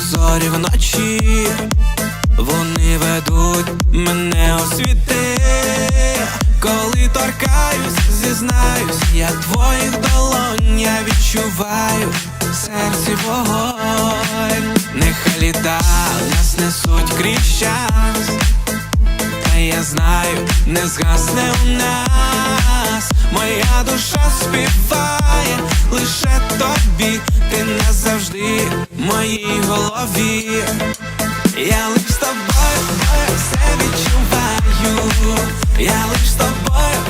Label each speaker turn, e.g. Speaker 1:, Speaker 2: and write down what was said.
Speaker 1: зорі вночі, вони ведуть мене у світи. Коли торкаюсь, зізнаюсь, я твоїх долонь, я відчуваю в серці вогонь. Нехай літа нас несуть крізь час. Та я знаю, не згасне у нас, моя душа співає. любові, я лиш з тобою все відчуваю, я лиш з тобою.